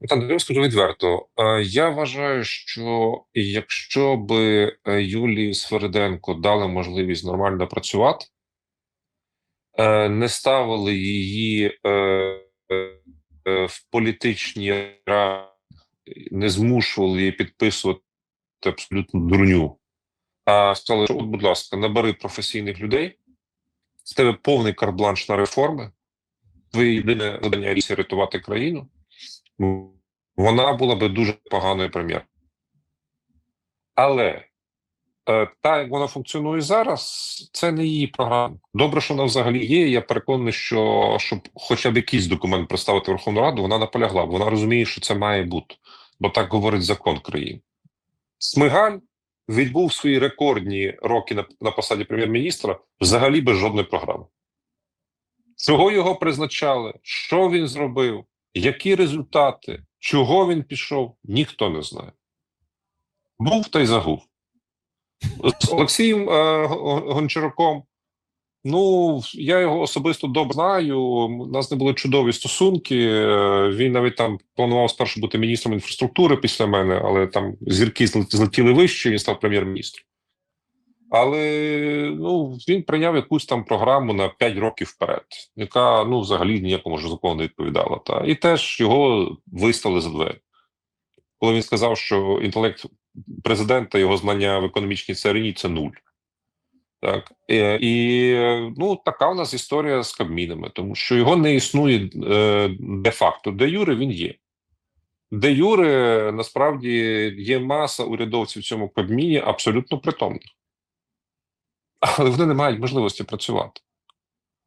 Я скажу відверто. Е, Я вважаю, що якщо би е, Юлії Свериденко дали можливість нормально працювати, е, не ставили її в політичні рамки, не змушували її підписувати абсолютно дурню, а сказали, що, от, будь ласка, набери професійних людей, з тебе повний карт-бланш на реформи, твоє єдине завдання – рятувати країну вона була би дуже поганою прем'єр. Але е, та, як вона функціонує зараз, це не її програма. Добре, що вона взагалі є. Я переконаний, що щоб хоча б якийсь документ представити Верховну Раду, вона наполягла. Вона розуміє, що це має бути, бо так говорить закон країни. Смигаль відбув свої рекордні роки на, на посаді прем'єр-міністра взагалі без жодної програми. Чого його призначали? Що він зробив? Які результати? Чого він пішов, ніхто не знає. Був та й загув. З Олексієм е, Гончаруком. Ну, я його особисто добре знаю. У нас не були чудові стосунки. Е, він навіть там планував спершу бути міністром інфраструктури після мене, але там зірки злетіли вище, він став прем'єр-міністром. Але ну, він прийняв якусь там програму на 5 років вперед, яка ну взагалі ніякому ж закону не відповідала. Та і теж його виставили за двері. Коли він сказав, що інтелект президента, його знання в економічній царині це нуль. Так і, і ну така у нас історія з Кабмінами, тому що його не існує е, де-факто, де Юре він є. Де Юре насправді є маса урядовців в цьому Кабміні абсолютно притомних але вони не мають можливості працювати.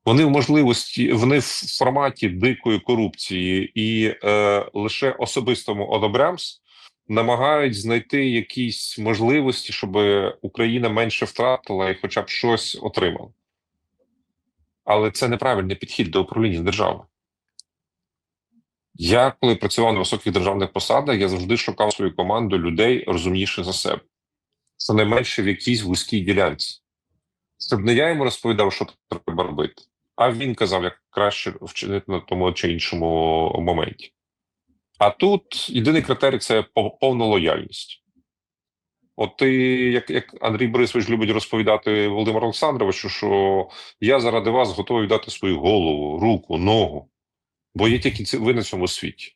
Вони в можливості, вони в форматі дикої корупції і е, лише особистому одобрямс намагають знайти якісь можливості, щоб Україна менше втратила і хоча б щось отримала. Але це неправильний підхід до управління держави. Я, коли працював на високих державних посадах, я завжди шукав свою команду людей розумніших за себе. Це найменше в якійсь вузькій ділянці. Щоб не я йому розповідав, що треба робити, а він казав, як краще вчинити на тому чи іншому моменті. А тут єдиний критерій це повна лояльність. От ти, як як Андрій Борисович любить розповідати Володимиру Олександровичу, що я заради вас готовий дати свою голову, руку, ногу, бо є тільки ви на цьому світі.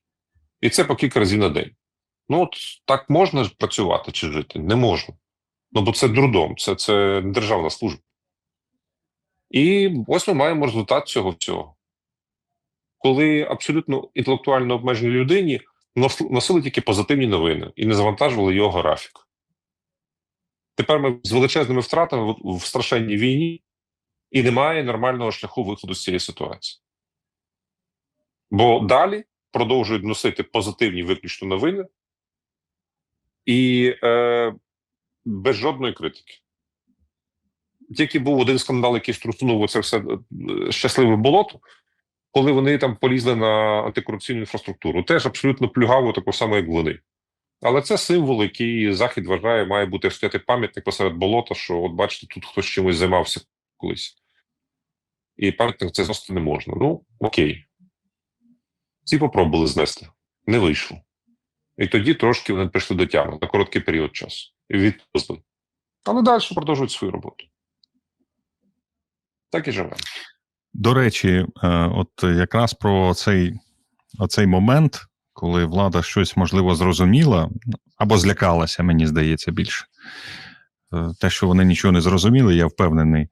І це по кілька разів на день. Ну, от так можна працювати чи жити? Не можна. Ну бо це трудом, це, це державна служба. І ось ми маємо результат цього всього. Коли абсолютно інтелектуально обмеженій людині носили тільки позитивні новини і не завантажували його графік. Тепер ми з величезними втратами в страшенній війні, і немає нормального шляху виходу з цієї ситуації. Бо далі продовжують носити позитивні виключно новини і е, без жодної критики тільки був один скандал, який струсунув це все е, щасливе болото, коли вони там полізли на антикорупційну інфраструктуру. Теж абсолютно плюгаво, тако само, як вони. Але це символ, який Захід вважає, має бути стояти пам'ятник посеред болота, що, от бачите, тут хтось чимось займався колись. І пам'ятник це зносити не можна. Ну, окей. Ці попробували знести. Не вийшло. І тоді трошки вони прийшли до тями на короткий період часу. І відпустили. Але далі продовжують свою роботу так і живемо. До речі, е, от якраз про цей оцей момент, коли влада щось можливо зрозуміла або злякалася, мені здається, більше. Е, те, що вони нічого не зрозуміли, я впевнений.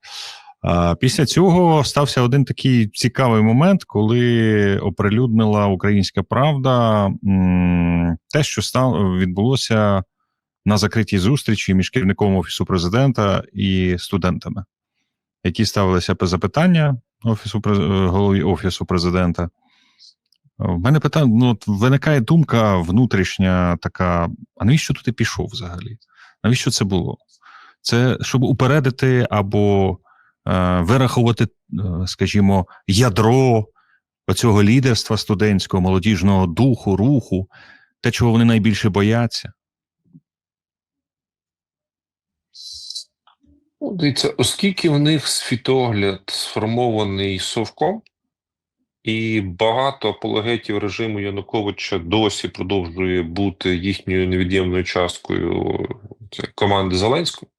Після цього стався один такий цікавий момент, коли оприлюднила Українська Правда те, що стало, відбулося на закритій зустрічі між керівником Офісу президента і студентами які ставилися запитання офісу е, голові офісу президента. В мене питання, ну, виникає думка внутрішня така: а навіщо туди пішов взагалі? Навіщо це було? Це щоб упередити або е, вирахувати, е, скажімо, ядро цього лідерства студентського, молодіжного духу, руху, те, чого вони найбільше бояться. Дивіться, оскільки в них світогляд сформований совком, і багато апологетів режиму Януковича досі продовжує бути їхньою невід'ємною часткою команди Зеленського,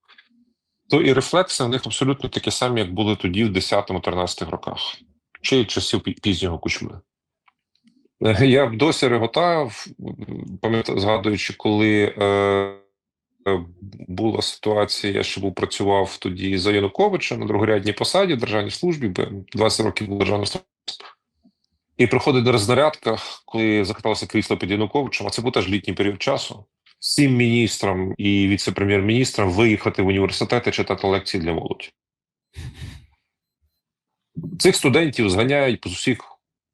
то і рефлекси в них абсолютно такі самі, як були тоді в 10-13 роках, чи часів пізнього кучми. Е, Я б досі реготав, пам'ятаю, згадуючи, коли е, була ситуація, ще був працював тоді за Януковича на другорядній посаді в державній службі, бо 20 років був державним службою. І приходить до рознарядка, коли захиталося крісло під Януковичем, а це був теж літній період часу. Всім міністрам і віце-прем'єр-міністрам виїхати в університети читати лекції для молоді. Цих студентів зганяють з усіх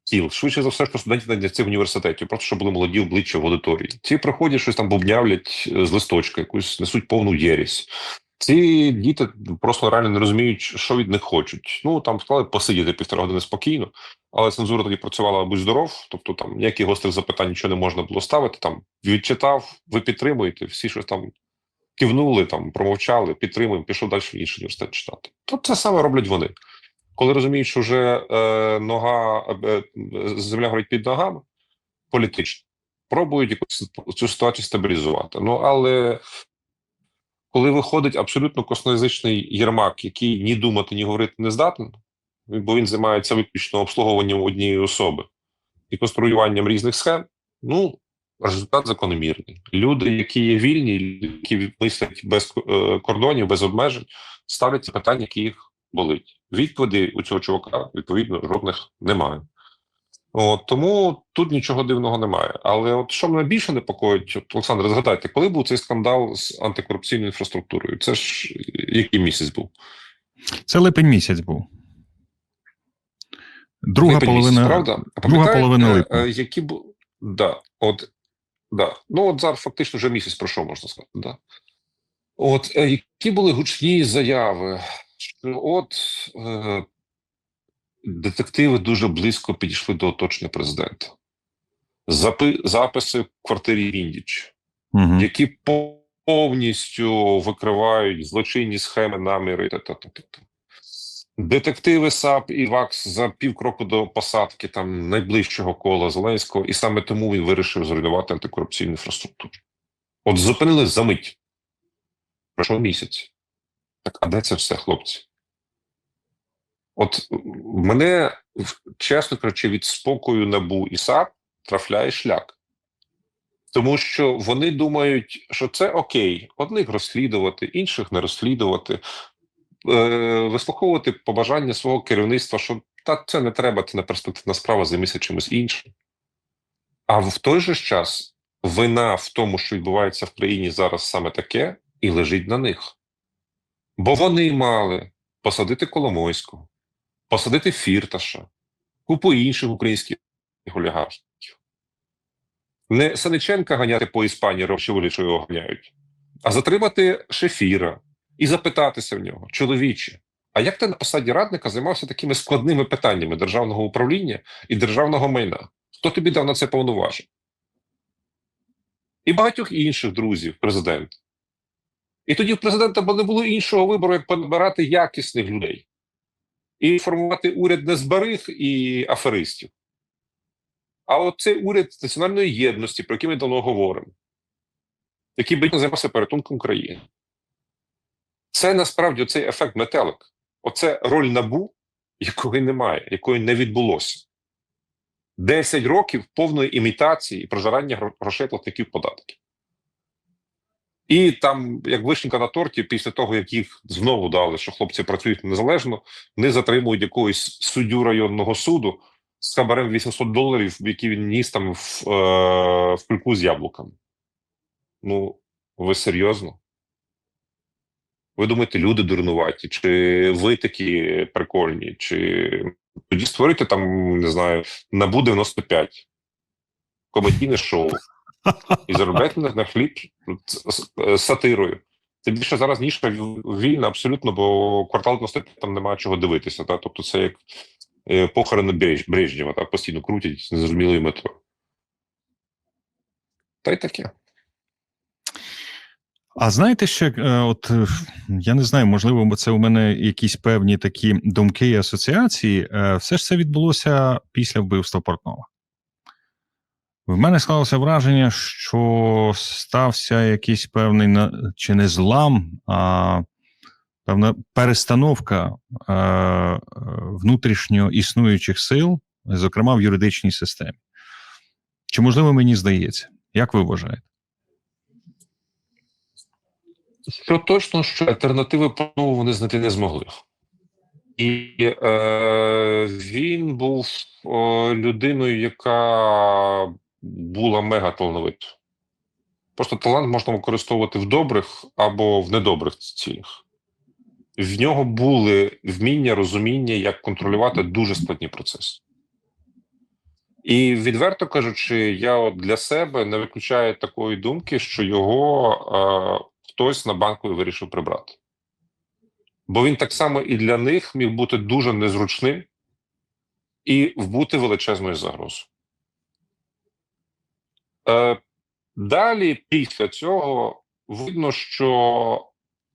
тіл. Швидше за все, що студентів навіть цих університетів, просто щоб були молоді обличчя в аудиторії. Ці приходять щось там бубнявлять е, з листочка, якусь несуть повну єрість. Ці діти просто реально не розуміють, що від них хочуть. Ну там сказали посидіти півтора години спокійно, але цензура тоді працювала будь здоров, тобто там ніяких гострих запитань нічого не можна було ставити. Там відчитав, ви підтримуєте, всі щось там кивнули, там промовчали, підтримуємо, пішов далі в інший університет читати. То це саме роблять вони. Коли розуміють, що вже е, нога е, земля горить під ногами, політично пробують якусь цю ситуацію стабілізувати. Ну але коли виходить абсолютно косноязичний Єрмак, який ні думати, ні говорити не здатен, бо він займається виключно обслуговуванням однієї особи і конструюванням різних схем, ну результат закономірний. Люди, які є вільні, які мислять без е, кордонів, без обмежень, ставлять ці питання, які їх болить. Відповідей у цього чувака відповідно жодних немає. От, тому тут нічого дивного немає. Але от що мене більше непокоїть, от, Олександр, згадайте, коли був цей скандал з антикорупційною інфраструктурою? Це ж який місяць був? Це липень місяць був. Друга Липень половина. місяць, правда? А друга половина липня. е, Які бу... да, от, да. Ну, от зараз фактично вже місяць пройшов, можна сказати. Да. От е, які були гучні заяви, що от е, детективи дуже близько підійшли до оточення президента. Запи... Записи в квартирі Віндіч, Угу. які повністю викривають злочинні схеми, наміри. Та-та-та-та. Детективи САП і ВАКС за півкроку до посадки там найближчого кола Зеленського, і саме тому він вирішив зруйнувати антикорупційну інфраструктуру. От зупинили за мить. Пройшов місяць. Так, а де це все, хлопці? От мене, чесно кажучи, від спокою НАБУ і САП трафляє шлях. Тому що вони думають, що це окей, одних розслідувати, інших не розслідувати, е, вислуховувати побажання свого керівництва, що та це не треба, це не перспективна справа, займися чимось іншим. А в той же час вина в тому, що відбувається в країні зараз саме таке, і лежить на них. Бо вони мали посадити Коломойського, посадити Фірташа, купу інших українських олігархів. Не Саниченка ганяти по Іспанії, робчі що його ганяють, а затримати Шефіра і запитатися в нього, чоловіче, а як ти на посаді радника займався такими складними питаннями державного управління і державного майна? Хто тобі дав на це повноваження? І багатьох інших друзів президента. І тоді в президента не було іншого вибору, як підбирати якісних людей і формувати уряд не збарих і аферистів. А от цей уряд національної єдності, про який ми давно говоримо, який би займався порятунком країни. Це насправді цей ефект метелик. Оце роль набу, якої немає, якої не відбулося. 10 років повної імітації і прожирання гро- грошей платників податків. І там, як вишенька на торті, після того, як їх знову дали, що хлопці працюють незалежно, вони затримують якогось суддю районного суду з хабарем 800 доларів, який він ніс там в, е, в кульку з яблуками. Ну, ви серйозно? Ви думаєте, люди дурнуваті, чи ви такі прикольні, чи тоді створюйте там, не знаю, набу 95 комедійне шоу і заробляйте на, хліб з- з сатирою. Тим більше зараз ніжка вільна абсолютно, бо квартал 95 там немає чого дивитися. Та? Тобто це як е, похорони Бреж- Брежнєва, так постійно крутять з незрозумілою метою. Та й таке. А знаєте, ще, е, от е, я не знаю, можливо, бо це у мене якісь певні такі думки і асоціації. Е, Все ж це відбулося після вбивства Портнова. В мене склалося враження, що стався якийсь певний чи не злам, а певна перестановка е, внутрішньо існуючих сил, зокрема в юридичній системі. Чи можливо мені здається? Як ви вважаєте? Що точно, що альтернативи Портнову вони знайти не змогли. І е, він був е, людиною, яка була мега талановитою. Просто талант можна використовувати в добрих або в недобрих цілях. В нього були вміння, розуміння, як контролювати дуже складні процеси. І відверто кажучи, я от для себе не виключаю такої думки, що його е, хтось на банку вирішив прибрати. Бо він так само і для них міг бути дуже незручним і бути величезною загрозою. Е, далі, після цього, видно, що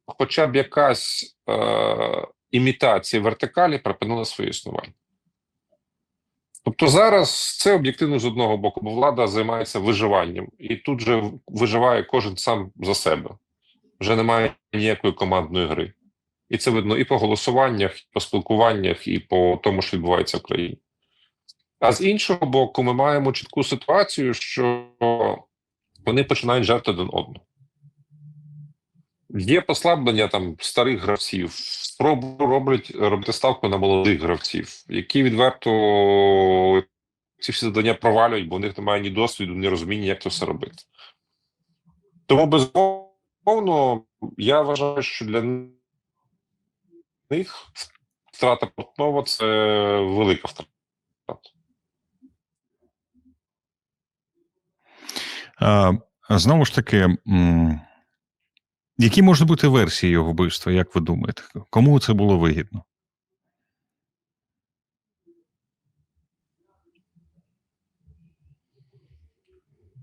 хоча б якась е, імітація вертикалі припинила своє існування. Тобто зараз це об'єктивно з одного боку, бо влада займається виживанням, і тут же виживає кожен сам за себе. Вже немає ніякої командної гри. І це видно і по голосуваннях, і по спілкуваннях, і по тому, що відбувається в країні. А з іншого боку, ми маємо чітку ситуацію, що вони починають жерти один одного. Є послаблення там старих гравців, спробу роблять робити ставку на молодих гравців, які відверто ці всі завдання провалюють, бо в них немає ні досвіду, ні розуміння, як це все робити. Тому безумовно, я вважаю, що для них втрата Портнова це велика втрата. А, знову ж таки, які можуть бути версії його вбивства, як ви думаєте? Кому це було вигідно?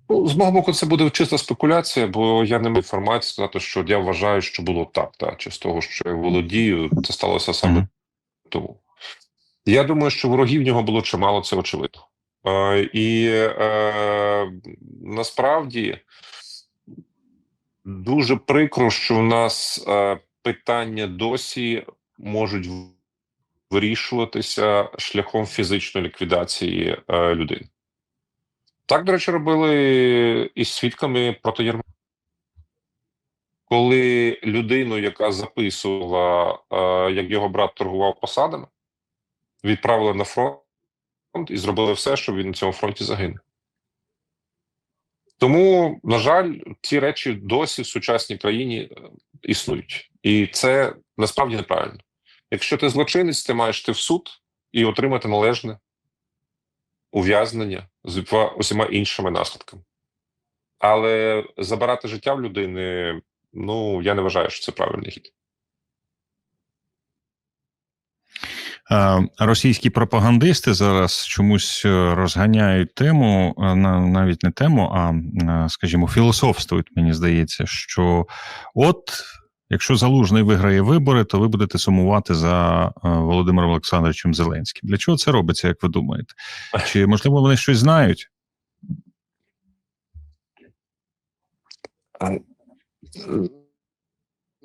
Ну, з мого боку, це буде чиста спекуляція, бо я не маю інформації сказати, що я вважаю, що було так, та, чи з того, що я володію, це сталося саме Мгм. тому. Я думаю, що ворогів в нього було чимало, це очевидно. Е, і е, насправді дуже прикро, що в нас е, питання досі можуть вирішуватися шляхом фізичної ліквідації е, людини. Так, до речі, робили із свідками проти Єрмака. Коли людину, яка записувала, е, як його брат торгував посадами, відправили на фронт і зробили все, щоб він на цьому фронті загинув. Тому, на жаль, ці речі досі в сучасній країні е, існують. І це насправді неправильно. Якщо ти злочинець, ти маєш йти в суд і отримати належне ув'язнення з усіма іншими наслідками. Але забирати життя в людини, ну я не вважаю, що це правильний хід. Російські пропагандисти зараз чомусь е, розганяють тему, е, навіть не тему, а, е, скажімо, філософствують, мені здається, що от. Якщо Залужний виграє вибори, то ви будете сумувати за е, Володимиром Олександровичем Зеленським. Для чого це робиться, як ви думаєте? Чи можливо вони щось знають?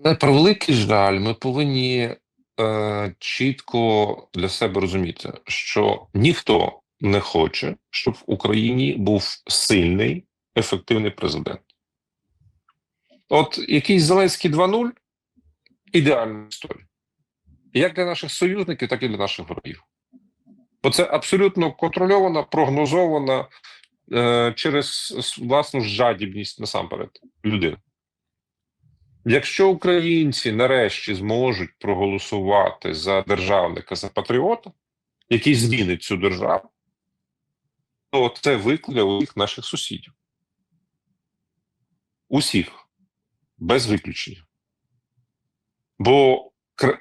На превеликий жаль, ми повинні е, чітко для себе розуміти, що ніхто не хоче, щоб в Україні був сильний, ефективний президент. От якийсь Зеленський 2.0 ідеальна історія. Як для наших союзників, так і для наших ворогів. Бо це абсолютно контрольована, прогнозована е, через власну жадібність насамперед людина. Якщо українці нарешті зможуть проголосувати за державника, за патріота, який змінить цю державу, то це виклик у всіх наших сусідів. Усіх, без виключення. Бо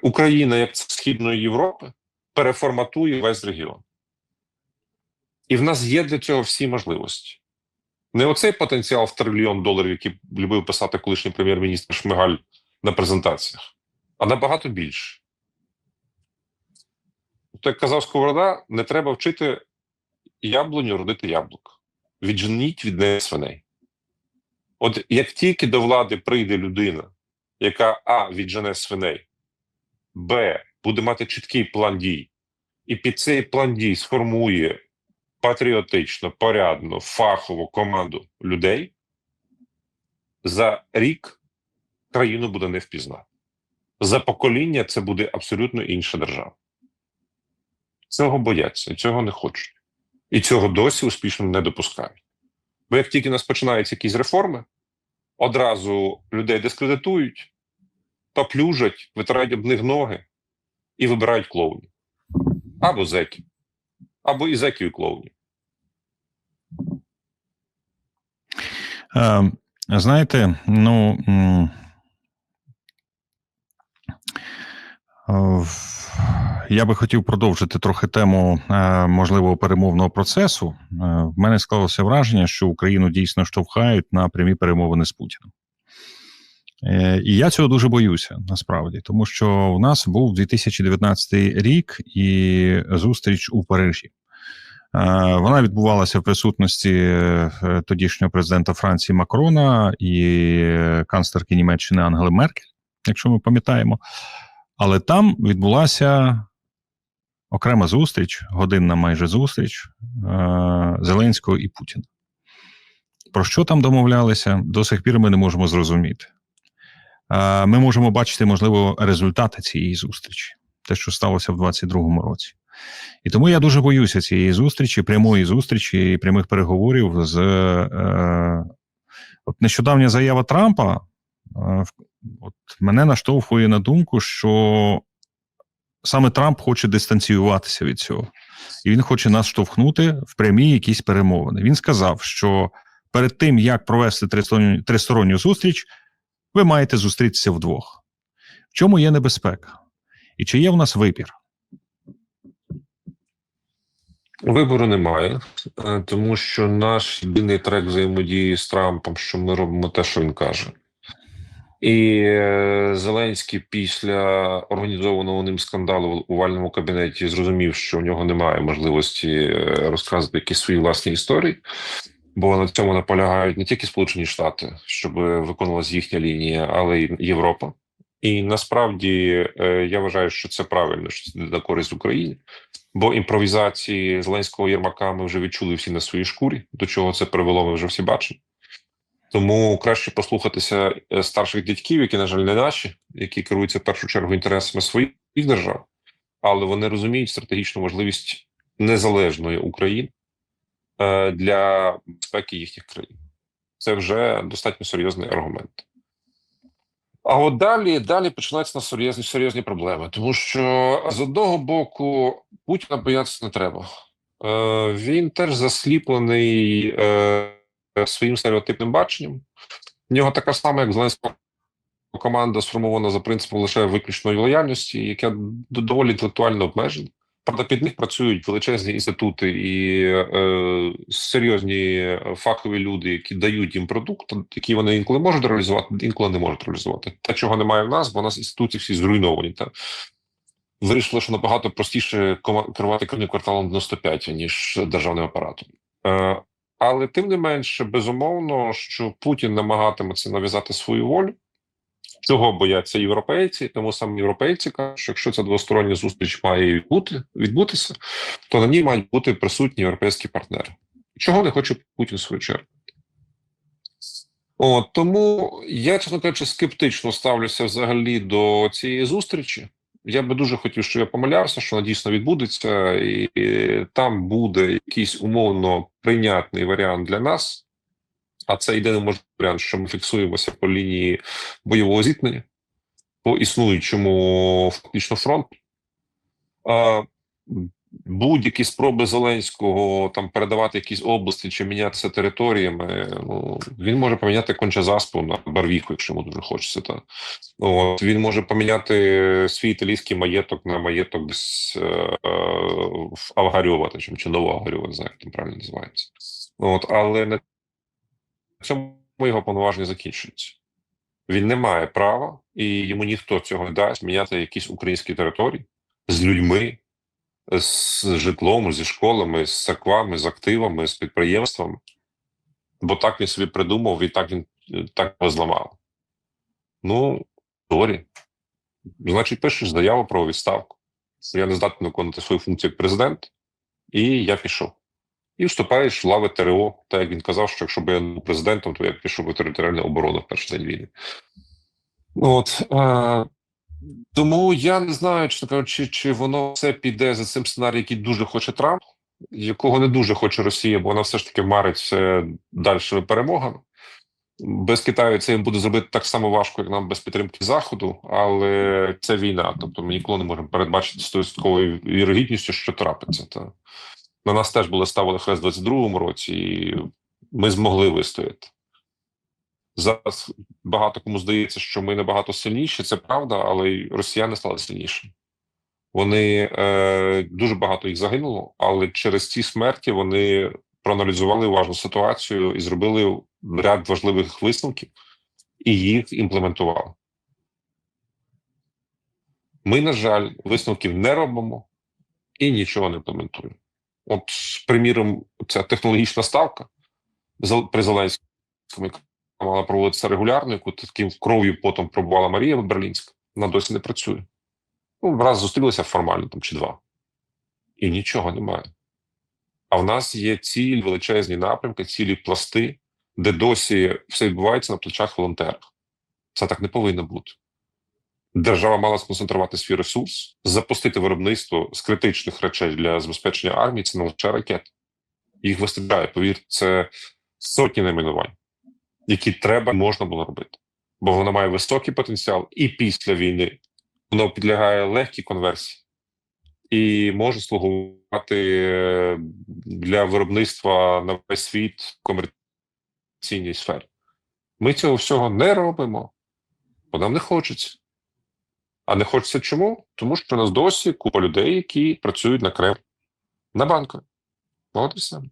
Україна, як Східної Європи, переформатує весь регіон. І в нас є для цього всі можливості. Не оцей потенціал в трильйон доларів, який любив писати колишній прем'єр-міністр Шмигаль на презентаціях, а набагато більше. Тобто, як казав Сковорода, не треба вчити яблуню родити яблук. Відженіть від неї свиней. От як тільки до влади прийде людина, яка А. віджене свиней, Б. буде мати чіткий план дій, і під цей план дій сформує патріотично, порядну, фахову команду людей, за рік країну буде не впізнати. За покоління це буде абсолютно інша держава. Цього бояться, цього не хочуть. І цього досі успішно не допускають. Бо як тільки у нас починаються якісь реформи, одразу людей дискредитують, поплюжать, витирають об них ноги і вибирають клоунів. Або зеків, або і зеків і клоунів. Е, знаєте, ну. в- Я би хотів продовжити трохи тему е, можливого перемовного процесу. Е, В мене склалося враження, що Україну дійсно штовхають на прямі перемовини з Путіним. Е, І я цього дуже боюся насправді, тому що в нас був 2019 рік і зустріч у Парижі. Е, Вона відбувалася в присутності е, тодішнього президента Франції Макрона і канцлерки Німеччини Ангели Меркель, якщо ми пам'ятаємо. Але там відбулася окрема зустріч, годинна майже зустріч е, Зеленського і Путіна. Про що там домовлялися, до сих пір ми не можемо зрозуміти. Ми можемо бачити, можливо, результати цієї зустрічі, те, що сталося в 2022 році. І тому я дуже боюся цієї зустрічі, прямої зустрічі і прямих переговорів з е, от нещодавня заява Трампа. е, От мене наштовхує на думку, що саме Трамп хоче дистанціюватися від цього, і він хоче нас штовхнути в прямі якісь перемовини. Він сказав, що перед тим як провести тристоронню, зустріч, ви маєте зустрітися вдвох. В чому є небезпека? І чи є в нас вибір? Вибору немає, е, тому що наш єдиний трек взаємодії з Трампом, що ми робимо те, що він каже. І е, Зеленський після організованого ним скандалу в овальному кабінеті зрозумів, що в нього немає можливості е, розказувати якісь свої власні історії, бо на цьому наполягають не тільки Сполучені Штати, щоб виконувалася їхня лінія, але й Європа. І насправді я вважаю, що це правильно, що це на користь Україні. Бо імпровізації Зеленського Єрмака ми вже відчули всі на своїй шкурі. До чого це привело, ми вже всі бачимо. Тому краще послухатися е, старших дядьків, які, на жаль, не наші, які керуються в першу чергу інтересами своїх держав, але вони розуміють стратегічну можливість незалежної України е, для безпеки їхніх країн. Це вже достатньо серйозний аргумент. А от далі, далі починаються на серйозні серйозні проблеми, тому що з одного боку Путіна боятися не треба. Е, він теж засліплений е, своїм стереотипним баченням. В нього така сама, як Зеленського команда, сформована за принципом лише виключної лояльності, яка доволі інтелектуально обмежена. Правда, під них працюють величезні інститути і е, серйозні фахові люди, які дають їм продукт, який вони інколи можуть реалізувати, інколи не можуть реалізувати. Те, чого немає в нас, бо у нас інституції всі зруйновані. Та вирішили, що набагато простіше керувати країною кварталом 95, ніж державним апаратом. Е, але тим не менше, безумовно, що Путін намагатиметься нав'язати свою волю. Цього бояться європейці, тому саме європейці кажуть, що якщо ця двостороння зустріч має відбути, відбутися, то на ній мають бути присутні європейські партнери. Чого не хоче Путін в свою чергу? От тому я, чесно кажучи, скептично ставлюся взагалі до цієї зустрічі. Я би дуже хотів, щоб я помилявся, що вона дійсно відбудеться, і там буде якийсь умовно прийнятний варіант для нас. А це єдиний можливий варіант, що ми фіксуємося по лінії бойового зіткнення, по існуючому фактично фронту. Будь-які спроби Зеленського там передавати якісь області чи мінятися територіями. Ну він може поміняти кончезаспу на барвіку, якщо йому дуже хочеться. Та от він може поміняти свій італійський маєток на маєток десь е, Авгарьова, та чим чи Новоавгарьова, не знаю, як там правильно називається. От, але не цьому його повноваження закінчуються. Він не має права, і йому ніхто цього не дасть міняти якісь українські території з людьми, з житлом, зі школами, з церквами, з активами, з підприємствами. Бо так він собі придумав і так він е, так його зламав. Ну, дорі. Значить, пишеш заяву про відставку. Я не здатний виконувати свою функцію як президент, і я пішов. І вступаєш в лави ТРО, так як він казав, що якщо б я був президентом, то я б пішов у територіальну оборону в перший день війни. От, е, тому я не знаю, чесно кажучи, чи воно все піде за цим сценарієм, який дуже хоче Трамп, якого не дуже хоче Росія, бо вона все ж таки марить дальшими перемогами. Без Китаю це їм буде зробити так само важко, як нам без підтримки Заходу, але це війна. Тобто ми ніколи не можемо передбачити з стовідсотковою вірогідністю, що трапиться. Та на нас теж були ставили хрест у 22-му році, і ми змогли вистояти. Зараз багато кому здається, що ми набагато сильніші, це правда, але й росіяни стали сильнішими. Вони е, дуже багато їх загинуло, але через ці смерті вони проаналізували уважну ситуацію і зробили ряд важливих висновків і їх імплементували. Ми, на жаль, висновків не робимо і нічого не імплементуємо. От, приміром, ця технологічна ставка при Зеленському, яка мала проводитися регулярно, яку таким кров'ю потом пробувала Марія Берлінська, вона досі не працює. Ну, раз зустрілися формально там чи два, і нічого немає. А в нас є цілі величезні напрямки, цілі пласти, де досі все відбувається на плечах волонтерів. Це так не повинно бути. Держава мала сконцентрувати свій ресурс, запустити виробництво з критичних речей для забезпечення армії. Це не лише ракети. Їх вистачає, повір, це сотні найменувань, які треба можна було робити. Бо вона має високий потенціал і після війни воно підлягає легкій конверсії і може слугувати е, для виробництва на весь світ в комерційній сфері. Ми цього всього не робимо, бо нам не хочеться. А не хочеться чому? Тому що у нас досі купа людей, які працюють на Кремль, на банку. От і.